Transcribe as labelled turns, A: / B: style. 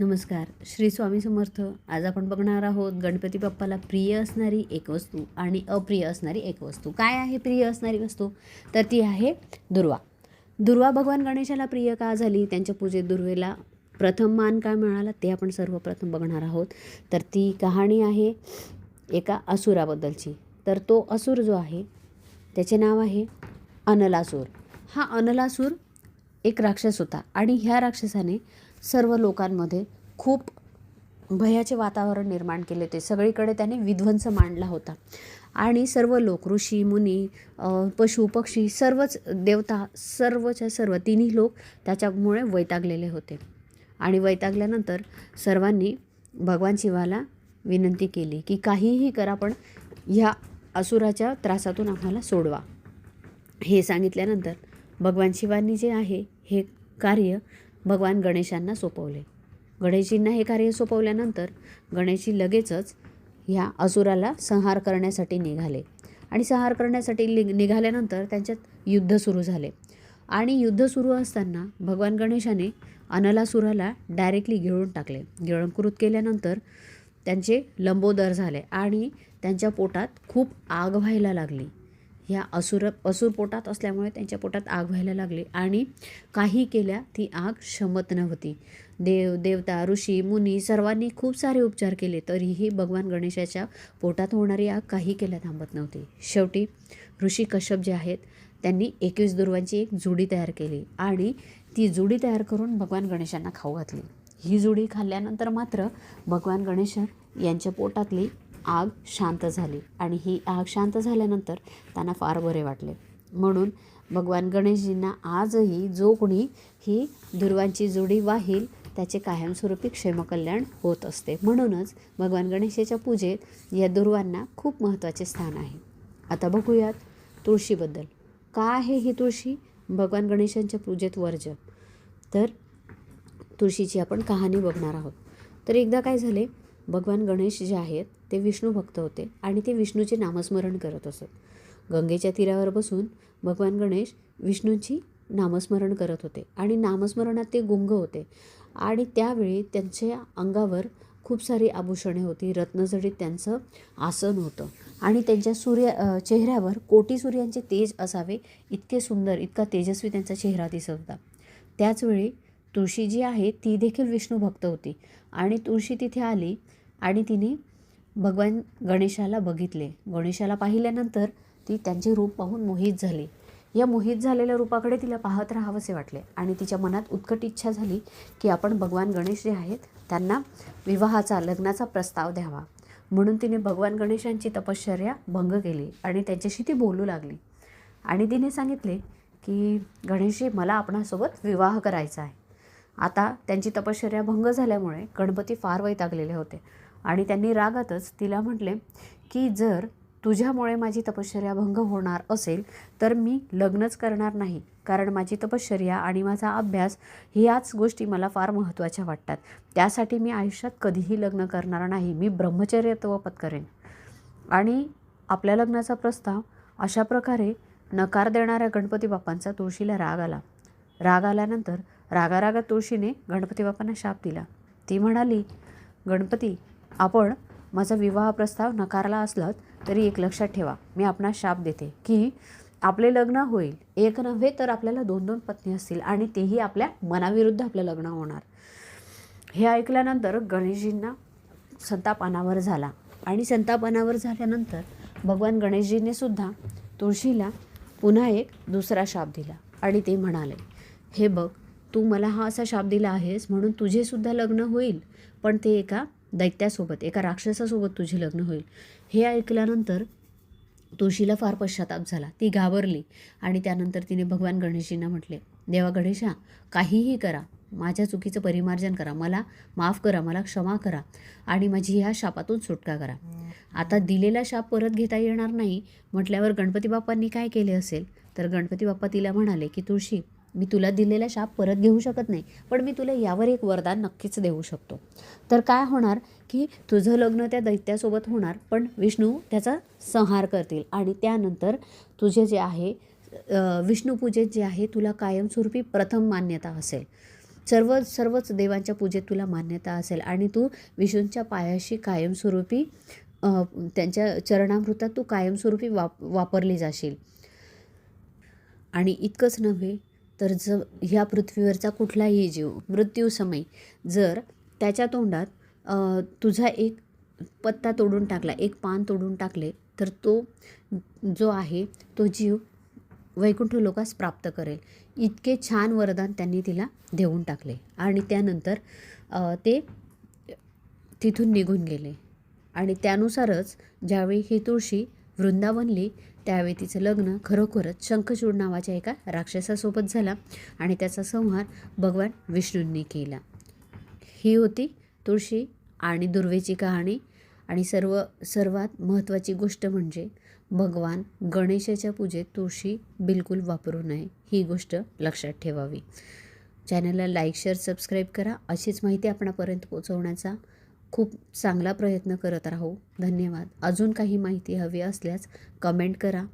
A: नमस्कार. श्री स्वामी समर्थ. आज आपण बघणार आहोत गणपती बाप्पाला प्रिय असणारी एक वस्तू आणि अप्रिय असणारी एक वस्तू. काय आहे प्रिय असणारी वस्तू? तर ती आहे दुर्वा. दुर्वा भगवान गणेशाला प्रिय का झाली? त्यांच्या पूजेत दुर्वेला प्रथम मान का मिळाला? ते आपण सर्वप्रथम बघणार आहोत. तर ती कहाणी आहे एका असुराबद्दलची. तर तो असुर जो आहे त्याचे नाव आहे अनलासूर. हा अनलासूर एक राक्षस होता आणि ह्या राक्षसाने सर्व लोकांमध्ये खूप भयाचे वातावरण निर्माण केले होते. सगळीकडे त्याने विध्वंस मांडला होता. आणि सर्व लोक ऋषी मुनी पशु पक्षी सर्वच देवता सर्वच्या सर्व तिन्ही लोक त्याच्यामुळे वैतागलेले होते. आणि वैतागल्यानंतर सर्वांनी भगवान शिवाला विनंती केली की काहीही करा पण ह्या असुराच्या त्रासातून आम्हाला सोडवा. हे सांगितल्यानंतर भगवान शिवांनी जे आहे हे कार्य भगवान गणेशांना सोपवले. गणेशजींना हे कार्य सोपवल्यानंतर गणेशजी लगेचच ह्या असुराला संहार करण्यासाठी निघाले. आणि संहार करण्यासाठी निघ निघाल्यानंतर त्यांच्यात युद्ध सुरू झाले. आणि युद्ध सुरू असताना भगवान गणेशाने अनलासुराला डायरेक्टली गिळून टाकले. गिळंकृत केल्यानंतर त्यांचे लंबोदर झाले आणि त्यांच्या पोटात खूप आग व्हायला लागली. ह्या असुर असुर पोटात असल्यामुळे त्यांच्या पोटात आग व्हायला लागली आणि काही केल्या ती आग शमत नव्हती. देव देवता ऋषी मुनी सर्वांनी खूप सारे उपचार केले तरीही भगवान गणेशाच्या पोटात होणारी आग काही केल्या थांबत नव्हती. शेवटी ऋषी कश्यप जे आहेत त्यांनी एकवीस दुर्वांची एक जुडी तयार केली आणि ती जुडी तयार करून भगवान गणेशांना खाऊ घातली. ही जुडी खाल्ल्यानंतर मात्र भगवान गणेश यांच्या पोटातली आग शांत झाली. आणि ही आग शांत झाल्यानंतर त्यांना फार बरे वाटले. म्हणून भगवान गणेशजींना आजही जो कोणी ही दुर्वांची जोडी वाहील त्याचे कायमस्वरूपी क्षेमकल्याण होत असते. म्हणूनच भगवान गणेशाच्या पूजेत या दुर्वांना खूप महत्त्वाचे स्थान आहे. आता बघूयात तुळशीबद्दल. का आहे ही तुळशी? भगवान गणेशांच्या पूजेत वर्ज. तर तुळशीची आपण कहाणी बघणार आहोत. तर एकदा काय झाले? भगवान गणेश जे आहेत ते विष्णू भक्त होते आणि ते विष्णूचे नामस्मरण करत असत. गंगेच्या तीरावर बसून भगवान गणेश विष्णूंची नामस्मरण करत होते आणि नामस्मरणात ते गुंग होते. आणि त्यावेळी त्यांच्या अंगावर खूप सारी आभूषणे होती रत्नजडीत त्यांचं आसन होतं आणि त्यांच्या सूर्य चेहऱ्यावर कोटी सूर्यांचे तेज असावे इतके सुंदर इतका तेजस्वी त्यांचा चेहरा दिसत होता. त्याचवेळी तुळशी जी आहे ती देखील विष्णू भक्त होती आणि तुळशी तिथे आली आणि तिने भगवान गणेशाला बघितले. गणेशाला पाहिल्यानंतर ती त्यांचे रूप पाहून मोहित झाली. या मोहित झालेल्या रूपाकडे तिला पाहत राहावंसे वाटले आणि तिच्या मनात उत्कट इच्छा झाली की आपण भगवान गणेश जे आहेत त्यांना विवाहाचा लग्नाचा प्रस्ताव द्यावा. म्हणून तिने भगवान गणेशांची तपश्चर्या भंग केली आणि त्यांच्याशी ती बोलू लागली. आणि तिने सांगितले की गणेशजी मला आपणासोबत विवाह करायचा आहे. आता त्यांची तपश्चर्या भंग झाल्यामुळे गणपती फार वैतागलेले होते. आणि त्यांनी रागातच तिला म्हटले की जर तुझ्यामुळे माझी तपश्चर्या भंग होणार असेल तर मी लग्नच करणार नाही कारण माझी तपश्चर्या आणि माझा अभ्यास ह्याच गोष्टी मला फार महत्त्वाच्या वाटतात. त्यासाठी मी आयुष्यात कधीही लग्न करणार नाही मी ब्रह्मचर्य पत्करेन आणि आपल्या लग्नाचा प्रस्ताव अशा प्रकारे नकार देणाऱ्या गणपती बाप्पांचा तुळशीला राग आला. राग आल्यानंतर रागारागात तुळशीने गणपती बाप्पांना शाप दिला. ती म्हणाली गणपती आपण माझा विवाह प्रस्ताव नकारला असलात तरी एक लक्षात ठेवा मी आपणास शाप देते की आपले लग्न होईल. एक नव्हे तर आपल्याला दोन दोन पत्नी असतील आणि तेही आपल्या मनाविरुद्ध आपलं लग्न होणार. हे ऐकल्यानंतर गणेशजींना संताप अनावर झाला आणि संताप अनावर झाल्यानंतर भगवान गणेशजीने सुद्धा तुळशीला पुन्हा एक दुसरा शाप दिला आणि ते म्हणाले हे बघ तू मला हा असा शाप दिला आहेस म्हणून तुझेसुद्धा लग्न होईल पण ते एका दैत्यासोबत एका राक्षसासोबत तुझे लग्न होईल. हे ऐकल्यानंतर तुळशीला फार पश्चाताप झाला. ती घाबरली आणि त्यानंतर तिने भगवान गणेशजींना म्हटले देवा गणेशा काहीही करा. माझ्या चुकीचं परिमार्जन करा. मला माफ करा. मला क्षमा करा आणि माझी ह्या शापातून सुटका करा. आता दिलेला शाप परत घेता येणार नाही म्हटल्यावर गणपती बाप्पांनी काय केले असेल? तर गणपती बाप्पा तिला म्हणाले की तुळशी मी तुला दिलेला शाप परत घेऊ शकत नाही पण मी तुला यावर एक वरदान नक्कीच देऊ शकतो. तर काय होणार की तुझं लग्न त्या दैत्यासोबत होणार पण विष्णू त्याचा संहार करतील आणि त्यानंतर तुझे जे आहे विष्णूपूजेत जे आहे तुला कायमस्वरूपी प्रथम मान्यता असेल. सर्व सर्वच देवांच्या पूजेत तुला मान्यता असेल आणि तू विष्णूंच्या पायाशी कायमस्वरूपी त्यांच्या चरणामृतात तू कायमस्वरूपी वाप वापरली जाशील. आणि इतकंच नव्हे तर ज ह्या पृथ्वीवरचा कुठलाही जीव मृत्यूसमयी जर त्याच्या तोंडात तुझा एक पत्ता तोडून टाकला एक पान तोडून टाकले तर तो जो आहे तो जीव वैकुंठ लोकास प्राप्त करेल. इतके छान वरदान त्यांनी तिला देऊन टाकले. आणि त्यानंतर ते तिथून निघून गेले. आणि त्यानुसारच ज्यावेळी ही तुळशी वृंदावनली त्यावेळी तिचं लग्न खरोखरच शंखचूड नावाच्या एका राक्षसासोबत झाला आणि त्याचा संहार भगवान विष्णूंनी केला. ही होती तुळशी आणि दुर्वेची कहाणी आणि सर्व सर्वात महत्त्वाची गोष्ट म्हणजे भगवान गणेशाच्या पूजेत तुळशी बिलकुल वापरू नये ही गोष्ट लक्षात ठेवावी. चॅनलला लाईक शेअर सबस्क्राईब करा. अशीच माहिती आपणापर्यंत पोचवण्याचा खूप चांगला प्रयत्न करत राहू. धन्यवाद. अजून काही माहिती हवी असल्यास कमेंट करा.